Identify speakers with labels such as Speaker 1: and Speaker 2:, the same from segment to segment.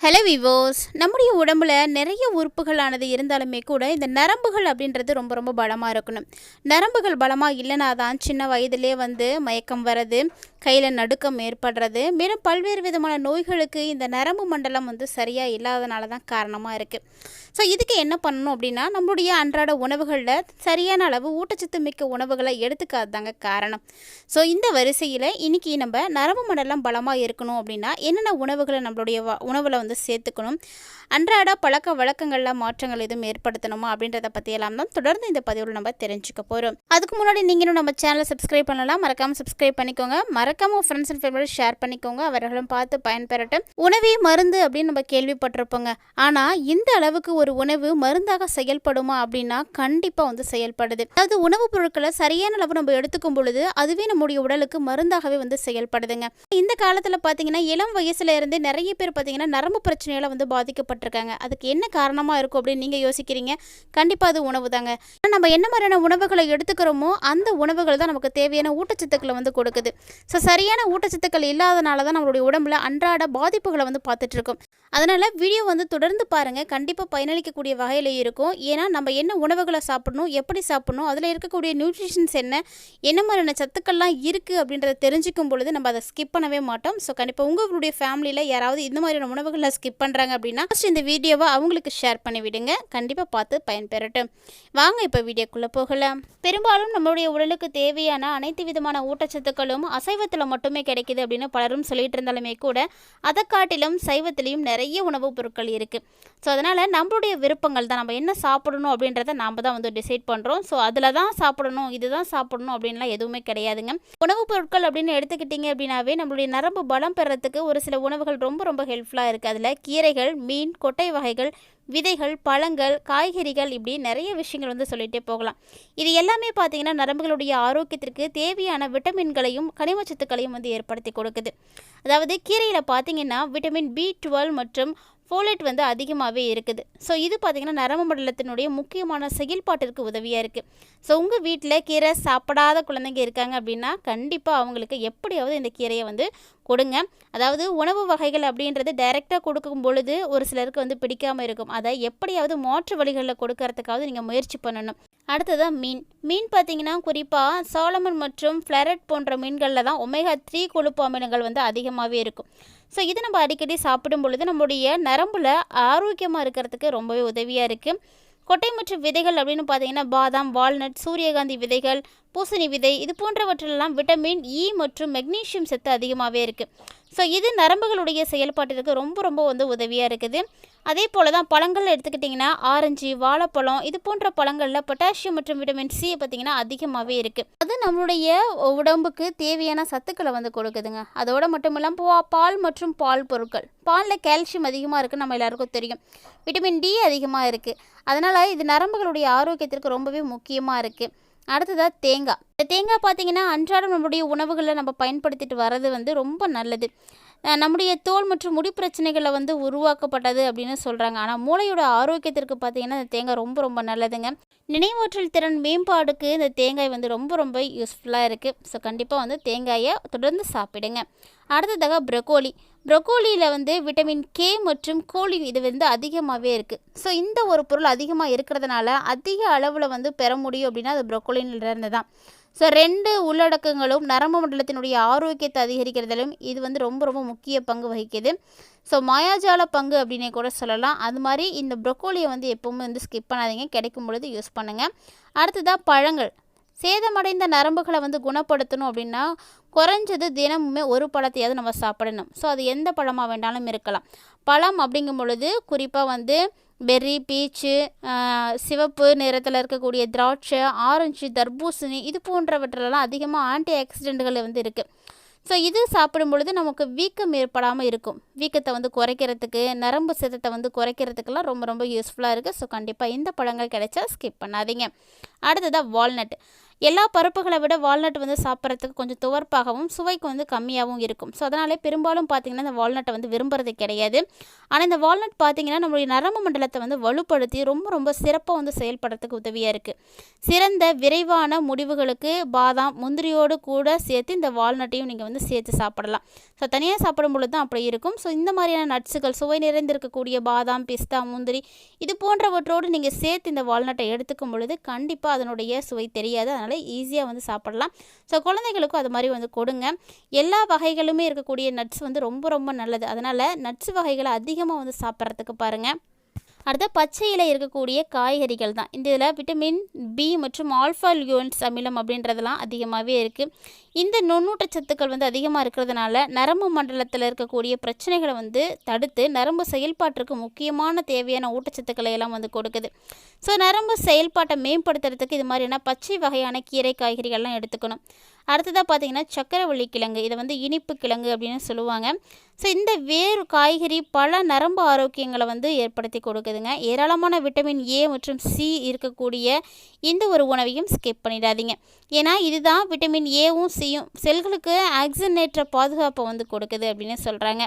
Speaker 1: Hello விவோஸ் நம்முடைய உடம்புல நிறைய உறுப்புகளானது இருந்தாலுமே கூட இந்த நரம்புகள் அப்படின்றது ரொம்ப ரொம்ப பலமாக இருக்கணும். நரம்புகள் பலமாக இல்லைனா தான் சின்ன வயதிலே வந்து மயக்கம் வர்றது கையில் நடுக்கம் ஏற்படுறது. மேலும் பல்வேறு விதமான நோய்களுக்கு இந்த நரம்பு மண்டலம் வந்து சரியாக இல்லாதனால தான் காரணமாக இருக்குது ஸோ இதுக்கு என்ன பண்ணணும் அப்படின்னா நம்மளுடைய அன்றாட உணவுகளில் சரியான அளவு ஊட்டச்சத்து மிக்க உணவுகளை எடுத்துக்காதாங்க காரணம். ஸோ இந்த வரிசையில் இன்றைக்கி நம்ம நரம்பு மண்டலம் பலமாக இருக்கணும் அப்படின்னா என்னென்ன உணவுகளை நம்மளுடைய உணவில் வந்து சேர்த்துக்கணும்? அன்றாட பழக்க வழக்கங்களில் மாற்றங்கள் எதுவும் ஏற்படுத்தணுமா அப்படின்றத பற்றியெல்லாம் தான் தொடர்ந்து இந்த பதிவில் நம்ம தெரிஞ்சுக்க போகிறோம் அதுக்கு முன்னாடி நீங்களும் நம்ம சேனலை சப்ஸ்கிரைப் பண்ணலாம். மறக்காமல் சப்ஸ்கிரைப் பண்ணிக்கோங்க. மறக்காமல் ஃப்ரெண்ட்ஸ் அண்ட் ஃபேமிலியோட ஷேர் பண்ணிக்கோங்க. அவர்களும் பார்த்து பயன்பெறட்டும். உணவே மருந்து அப்படின்னு நம்ம கேள்விப்பட்டிருப்போங்க. ஆனால் இந்த அளவுக்கு ஒரு உணவு மருந்தாக செயல்படுமா அப்படின்னா கண்டிப்பாக வந்து செயல்படுது. அதாவது உணவுப் பொருட்களை சரியான அளவு நம்ம எடுத்துக்கும் பொழுது அதுவே நம்முடைய உடலுக்கு மருந்தாகவே வந்து செயல்படுதுங்க. இந்த காலத்தில் பார்த்தீங்கன்னா இளம் வயசுல இருந்தே நிறைய பேர் பார்த்தீங்கன்னா நரம்பு பிரச்சனையால வந்து பாதிக்கப்பட்டிருக்காங்க. அதுக்கு என்ன காரணமாக இருக்கும் அப்படின்னு நீங்கள் யோசிக்கிறீங்க? கண்டிப்பாக அது உணவு தாங்க நம்ம என்ன மாதிரியான உணவுகளை எடுத்துக்கிறோமோ அந்த உணவுகள் தான் நமக்கு தேவையான ஊட்டச்சத்துக்களை வந்து கொடுக்குது. ஸோ சரியான ஊட்டச்சத்துக்கள் இல்லாதனால தான் நம்மளுடைய உடம்புல அன்றாட பாதிப்புகளை வந்து பார்த்துட்ருக்கோம் அதனால் வீடியோ வந்து தொடர்ந்து பாருங்கள் கண்டிப்பாக பயனளிக்கக்கூடிய வகையில் இருக்கும். ஏன்னா நம்ம என்ன உணவுகளை சாப்பிடணும் எப்படி சாப்பிடணும் அதில் இருக்கக்கூடிய நியூட்ரிஷன்ஸ் என்ன என்ன மாதிரியான சத்துக்கள்லாம் இருக்குது அப்படின்றத தெரிஞ்சுக்கும் பொழுது நம்ம அதை ஸ்கிப் பண்ணவே மாட்டோம். ஸோ கண்டிப்பாக உங்களுடைய ஃபேமிலியில் யாராவது இந்த மாதிரியான உணவுகளை ஸ்கிப் பண்ணுறாங்க அப்படின்னா ஃபஸ்ட் இந்த வீடியோவை அவங்களுக்கு ஷேர் பண்ணி விடுங்க. கண்டிப்பாக பார்த்து பயன்பெறட்டும். வாங்க இப்போ வீடியோக்குள்ளே போகலாம். பெரும்பாலும் நம்மளுடைய உடலுக்கு தேவையான அனைத்து விதமான ஊட்டச்சத்துக்களும் அசைவத்தில் மட்டுமே கிடைக்குது அப்படின்னு பலரும் சொல்லிட்டு இருந்தாலுமே கூட அதை காட்டிலும் சைவத்திலையும் நிறைய நிறைய உணவுப் பொருட்கள் இருக்குது ஸோ அதனால் நம்மளுடைய விருப்பங்கள் தான் நம்ம என்ன சாப்பிடணும் அப்படின்றத நாம் தான் வந்து டிசைட் பண்ணுறோம் ஸோ அதில் தான் சாப்பிடணும் இதுதான் சாப்பிடணும் அப்படின்லாம் எதுவுமே கிடையாதுங்க. உணவுப் பொருட்கள் அப்படின்னு எடுத்துக்கிட்டிங்க அப்படின்னாவே நம்மளுடைய நரம்பு பலம் பெறத்துக்கு ஒரு சில உணவுகள் ரொம்ப ரொம்ப ஹெல்ப்ஃபுல்லாக இருக்குது அதில் கீரைகள் மீன் கொட்டை வகைகள் விதைகள் பழங்கள் காய்கறிகள் இப்படி நிறைய விஷயங்கள் வந்து சொல்லிகிட்டே போகலாம். இது எல்லாமே பார்த்தீங்கன்னா நரம்புகளுடைய ஆரோக்கியத்திற்கு தேவையான விட்டமின்களையும் கனிமச்சத்துக்களையும் வந்து ஏற்படுத்தி கொடுக்குது. அதாவது கீரையில் பார்த்தீங்கன்னா விட்டமின் பி டுவெல் மற்றும் ஃபோலேட் வந்து அதிகமாகவே இருக்குது. ஸோ இது பார்த்திங்கன்னா நரம்பு மண்டலத்தினுடைய முக்கியமான செயல்பாட்டிற்கு உதவியாக இருக்குது ஸோ உங்கள் வீட்டில் கீரை சாப்பிடாத குழந்தைங்க இருக்காங்க அப்படின்னா கண்டிப்பாக அவங்களுக்கு எப்படியாவது இந்த கீரையை வந்து கொடுங்க. அதாவது உணவு வகைகள் அப்படின்றது டைரெக்டாக கொடுக்கும் பொழுது ஒரு சிலருக்கு வந்து பிடிக்காமல் இருக்கும். அதை எப்படியாவது மாற்று வழிகளில் கொடுக்கறதுக்காவது நீங்கள் முயற்சி பண்ணணும். அடுத்ததான் மீன். மீன் பார்த்தீங்கன்னா குறிப்பாக சாலமன் மற்றும் ஃப்ளரட் போன்ற மீன்களில் தான் ஒமேகா த்ரீ கொழுப்பு அமிலங்கள் வந்து அதிகமாகவே இருக்கும். ஸோ இது நம்ம அடிக்கடி சாப்பிடும் பொழுது நம்முடைய நரம்பில் ஆரோக்கியமாக இருக்கிறதுக்கு ரொம்பவே உதவியாக இருக்குது கொட்டை மற்றும் விதைகள் அப்படின்னு பார்த்தீங்கன்னா பாதாம் வால்நட் சூரியகாந்தி விதைகள் பூசணி விதை இது போன்றவற்றிலெல்லாம் விட்டமின் இ மற்றும் மெக்னீசியம் சத்து அதிகமாகவே இருக்குது ஸோ இது நரம்புகளுடைய செயல்பாட்டிற்கு ரொம்ப ரொம்ப வந்து உதவியாக இருக்குது. அதே போல் தான் பழங்கள் எடுத்துக்கிட்டிங்கன்னா ஆரஞ்சு வாழைப்பழம் இது போன்ற பழங்களில் பொட்டாசியம் மற்றும் விட்டமின் சி பார்த்திங்கன்னா அதிகமாகவே இருக்குது அது நம்மளுடைய உடம்புக்கு தேவையான சத்துக்களை வந்து கொடுக்குதுங்க. அதோட மட்டும் இல்லாமல் பால் மற்றும் பால் பொருட்கள். பாலில் கால்சியம் அதிகமாக இருக்குது நம்ம எல்லாருக்கும் தெரியும். விட்டமின் டி அதிகமாக இருக்குது அதனால் இது நரம்புகளுடைய ஆரோக்கியத்திற்கு ரொம்பவே முக்கியமாக இருக்குது அடுத்ததாக தேங்காய். இந்த தேங்காய் பார்த்தீங்கன்னா அன்றாடம் நம்மளுடைய உணவுகளில் நம்ம பயன்படுத்திட்டு வர்றது வந்து ரொம்ப நல்லது. நம்முடைய தோல் மற்றும் முடி பிரச்சனைகளை வந்து உருவாக்கப்பட்டது அப்படின்னு சொல்கிறாங்க ஆனால் மூளையோட ஆரோக்கியத்திற்கு பார்த்திங்கன்னா இந்த தேங்காய் ரொம்ப ரொம்ப நல்லதுங்க. நினைவாற்றல் திறன் மேம்பாடுக்கு இந்த தேங்காய் வந்து ரொம்ப ரொம்ப யூஸ்ஃபுல்லாக இருக்குது ஸோ கண்டிப்பாக வந்து தேங்காயை தொடர்ந்து சாப்பிடுங்க. அடுத்ததாக ப்ரொக்கோலி ப்ரொக்கோலியில் வந்து விட்டமின் கே மற்றும் கோலின் இது வந்து அதிகமாகவே இருக்குது ஸோ இந்த ஒரு பொருள் அதிகமாக இருக்கிறதுனால அதிக அளவில் வந்து பெற முடியும் அப்படின்னா அது ப்ரொக்கோலின்லேருந்து தான். ஸோ ரெண்டு உள்ளடக்கங்களும் நரம்பு மண்டலத்தினுடைய ஆரோக்கியத்தை அதிகரிக்கிறதிலும் இது வந்து ரொம்ப ரொம்ப முக்கிய பங்கு வகிக்குது. ஸோ மாயாஜால பங்கு அப்படின்னே கூட சொல்லலாம். அது மாதிரி இந்த ப்ரொக்கோலியை வந்து எப்பவுமே வந்து ஸ்கிப் பண்ணாதீங்க. கிடைக்கும் பொழுது யூஸ் பண்ணுங்கள் அடுத்ததாக பழங்கள். சேதமடைந்த நரம்புகளை வந்து குணப்படுத்தணும் அப்படின்னா குறைஞ்சது தினமுமே ஒரு பழத்தையாவது நம்ம சாப்பிடணும். ஸோ அது எந்த பழமாக வேண்டாலும் இருக்கலாம். பழம் அப்படிங்கும் பொழுது குறிப்பாக வந்து பெர்ரி பீச்சு சிவப்பு நிறத்தில் இருக்கக்கூடிய திராட்சை ஆரஞ்சு தர்பூசணி இது போன்றவற்றிலலாம் அதிகமாக ஆன்டி ஆக்சிடென்ட்கள் வந்து இருக்குது ஸோ இது சாப்பிடும் பொழுது நமக்கு வீக்கம் ஏற்படாமல் இருக்கும். வீக்கத்தை வந்து குறைக்கிறதுக்கு நரம்பு சிதத்தை வந்து குறைக்கிறதுக்கெல்லாம் ரொம்ப ரொம்ப யூஸ்ஃபுல்லாக இருக்குது ஸோ கண்டிப்பாக இந்த பழங்கள் கிடைச்சா ஸ்கிப் பண்ணாதீங்க. அடுத்ததாக வால்நட் எல்லா பருப்புகளை விட வால்நட் வந்து சாப்பிட்றதுக்கு கொஞ்சம் துவர்ப்பாகவும் சுவைக்கு வந்து கம்மியாகவும் இருக்கும். ஸோ அதனாலே பெரும்பாலும் பார்த்திங்கன்னா இந்த வால்நட்டை வந்து விரும்புறது கிடையாது. ஆனால் இந்த வால்நட் பார்த்திங்கன்னா நம்மளுடைய நரம்பு மண்டலத்தை வந்து வலுப்படுத்தி ரொம்ப ரொம்ப சிறப்பாக வந்து செயல்படுறதுக்கு உதவியாக இருக்குது சிறந்த விரைவான முடிவுகளுக்கு பாதாம் முந்திரியோடு கூட சேர்த்து இந்த வால்நட்டையும் நீங்கள் வந்து சேர்த்து சாப்பிடலாம். ஸோ தனியாக சாப்பிடும் பொழுது தான் அப்படி இருக்கும். ஸோ இந்த மாதிரியான நட்ஸுகள் சுவை நிறைந்திருக்கக்கூடிய பாதாம் பிஸ்தா முந்திரி இது போன்றவற்றோடு நீங்கள் சேர்த்து இந்த வால்நட்டை எடுத்துக்கும் பொழுது கண்டிப்பாக அதனுடைய சுவை தெரியாது. அதனால் ஈஸியாக வந்து சாப்பிடலாம். ஸோ குழந்தைகளுக்கும் அது மாதிரி வந்து கொடுங்க. எல்லா வகைகளுமே இருக்கக்கூடிய நட்ஸ் வந்து ரொம்ப ரொம்ப நல்லது. அதனால் நட்ஸ் வகைகளை அதிகமாக வந்து சாப்பிட்றதுக்கு பாருங்கள் அடுத்த பச்சையில் இருக்கக்கூடிய காய்கறிகள் தான். இந்த இதில் விட்டமின் பி மற்றும் ஆல்ஃபா லியோன்ஸ் அமிலம் அப்படின்றதெல்லாம் அதிகமாகவே இருக்குது இந்த நுண்ணூட்ட சத்துக்கள் வந்து அதிகமாக இருக்கிறதுனால நரம்பு மண்டலத்தில் இருக்கக்கூடிய பிரச்சனைகளை வந்து தடுத்து நரம்பு செயல்பாட்டிற்கு முக்கியமான தேவையான ஊட்டச்சத்துக்களை எல்லாம் வந்து கொடுக்குது. ஸோ நரம்பு செயல்பாட்டை மேம்படுத்துறதுக்கு இது மாதிரியான பச்சை வகையான கீரை காய்கறிகள்லாம் எடுத்துக்கணும். அடுத்ததாக பார்த்தீங்கன்னா சக்கரவள்ளி கிழங்கு. இதை வந்து இனிப்பு கிழங்கு அப்படின்னு சொல்லுவாங்க. ஸோ இந்த வேறு காய்கறி பல நரம்பு ஆரோக்கியங்களை வந்து ஏற்படுத்தி கொடுக்குதுங்க. ஏராளமான விட்டமின் ஏ மற்றும் சி இருக்கக்கூடிய இந்த ஒரு உணவையும் ஸ்கிப் பண்ணிடாதீங்க. ஏன்னா இதுதான் விட்டமின் ஏவும் சியும் செல்களுக்கு ஆக்சிஜனேற்ற பாதுகாப்பை வந்து கொடுக்குது அப்படின்னு சொல்கிறாங்க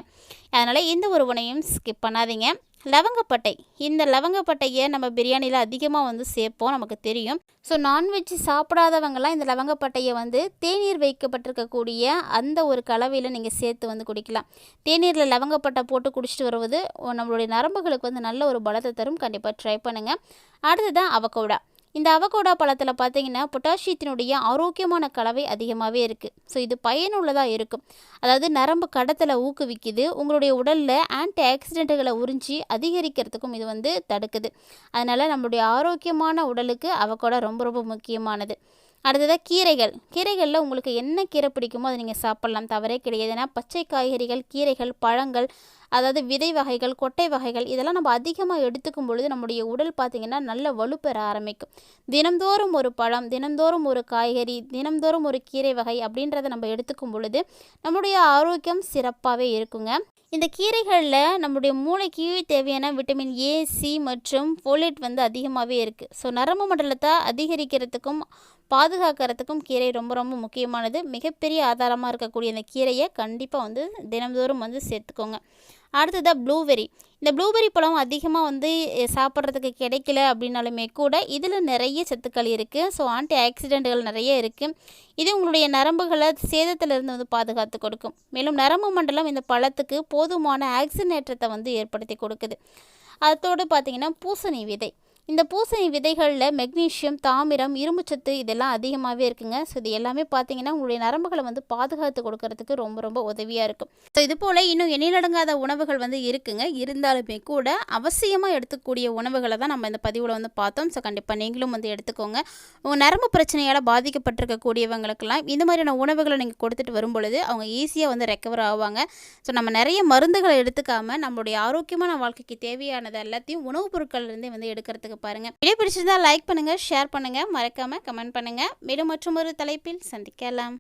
Speaker 1: அதனால் இந்த ஒரு உணவையும் ஸ்கிப் பண்ணாதீங்க. லவங்கப்பட்டை. இந்த லவங்கப்பட்டையை நம்ம பிரியாணியில் அதிகமாக வந்து சேர்ப்போம் நமக்கு தெரியும். ஸோ நான்வெஜ் சாப்பிடாதவங்கலாம் இந்த லவங்கப்பட்டையை வந்து தேநீர் வைக்கப்பட்டிருக்கக்கூடிய அந்த ஒரு கலவையில் நீங்கள் சேர்த்து வந்து குடிக்கலாம். தேநீரில் லவங்கப்பட்டை போட்டு குடிச்சிட்டு வருவது நம்மளுடைய நரம்புகளுக்கு வந்து நல்ல ஒரு பலத்தை தரும். கண்டிப்பாக ட்ரை பண்ணுங்கள் அடுத்ததான் அவக்கோடா இந்த அவகோடா பழத்தில் பார்த்தீங்கன்னா பொட்டாசியத்தினுடைய ஆரோக்கியமான கலவை அதிகமாகவே இருக்குது ஸோ இது பயனுள்ளதாக இருக்கும். அதாவது நரம்பு கடத்தலை ஊக்குவிக்குது. உங்களுடைய உடலில் ஆன்டி ஆக்சிடென்ட்டுகளை உறிஞ்சி அதிகரிக்கிறதுக்கும் இது வந்து தடுக்குது. அதனால் நம்மளுடைய ஆரோக்கியமான உடலுக்கு அவகோடா ரொம்ப ரொம்ப முக்கியமானது. அடுத்ததாக கீரைகள். கீரைகளில் உங்களுக்கு என்ன கீரை பிடிக்குமோ அதை நீங்கள் சாப்பிட்லாம். தவறே கிடையாது. ஏன்னா பச்சை காய்கறிகள் கீரைகள் பழங்கள் அதாவது விதை வகைகள் கொட்டை வகைகள் இதெல்லாம் நம்ம அதிகமாக எடுத்துக்கும் பொழுது நம்முடைய உடல் பார்த்திங்கன்னா நல்ல வலுப்பெற ஆரம்பிக்கும். தினந்தோறும் ஒரு பழம் தினந்தோறும் ஒரு காய்கறி தினந்தோறும் ஒரு கீரை வகை அப்படின்றத நம்ம எடுத்துக்கும் பொழுது நம்முடைய ஆரோக்கியம் சிறப்பாகவே இருக்குங்க. இந்த கீரைகளில் நம்முடைய மூளைக்கு தேவையான விட்டமின் ஏ சி மற்றும் ஃபோலேட் வந்து அதிகமாகவே இருக்குது ஸோ நரம்பு மண்டலத்தை அதிகரிக்கிறதுக்கும் பாதுகாக்கிறதுக்கும் கீரை ரொம்ப ரொம்ப முக்கியமானது. மிகப்பெரிய ஆதாரமாக இருக்கக்கூடிய இந்த கீரையை கண்டிப்பாக வந்து தினந்தோறும் வந்து சேர்த்துக்கோங்க. அடுத்ததாக ப்ளூபெரி இந்த ப்ளூபெரி பழம் அதிகமாக வந்து சாப்பிட்றதுக்கு கிடைக்கல அப்படின்னாலுமே கூட இதில் நிறைய சத்துக்கள் இருக்குது ஸோ ஆன்டி ஆக்சிடென்ட்கள் நிறைய இருக்குது இது உங்களுடைய நரம்புகளை சேதத்திலிருந்து வந்து பாதுகாத்து கொடுக்கும். மேலும் நரம்பு மண்டலம் இந்த பழத்துக்கு போதுமான ஆக்சினேற்றத்தை வந்து ஏற்படுத்தி கொடுக்குது. அதோடு பார்த்திங்கன்னா பூசணி விதை. இந்த பூசணி விதைகளில் மெக்னீஷியம் தாமிரம் இரும்புச்சத்து இதெல்லாம் அதிகமாகவே இருக்குங்க. ஸோ இது எல்லாமே பார்த்தீங்கன்னா உங்களுடைய நரம்புகளை வந்து பாதுகாத்து கொடுக்கறதுக்கு ரொம்ப ரொம்ப உதவியாக இருக்கும். ஸோ இது போல் இன்னும் எண்ணிலடங்காத உணவுகள் வந்து இருக்குங்க. இருந்தாலுமே கூட அவசியமாக எடுத்துக்கூடிய உணவுகளை தான் நம்ம இந்த பதிவில் வந்து பார்த்தோம். ஸோ கண்டிப்பாக நீங்களும் வந்து எடுத்துக்கோங்க. உங்கள் நரம்பு பிரச்சனையால் பாதிக்கப்பட்டிருக்கக்கூடியவங்களுக்கெல்லாம் இந்த மாதிரியான உணவுகளை நீங்கள் கொடுத்துட்டு வரும் பொழுது அவங்க ஈஸியாக வந்து ரெக்கவர் ஆவாங்க. ஸோ நம்ம நிறைய மருந்துகளை எடுத்துக்காமல் நம்மளுடைய ஆரோக்கியமான வாழ்க்கைக்கு தேவையானது எல்லாத்தையும் உணவுப் பொருட்கள்லேருந்தே வந்து எடுக்கிறதுக்கு வீடியோக்கு பாருங்கள் வீடியோ பிடிச்சிருந்தா லைக் பண்ணுங்கள் ஷேர் பண்ணுங்கள் மறக்காமல் கமெண்ட் பண்ணுங்கள் மீண்டும் மற்றும் ஒரு தலைப்பில் சந்திக்கலாம்.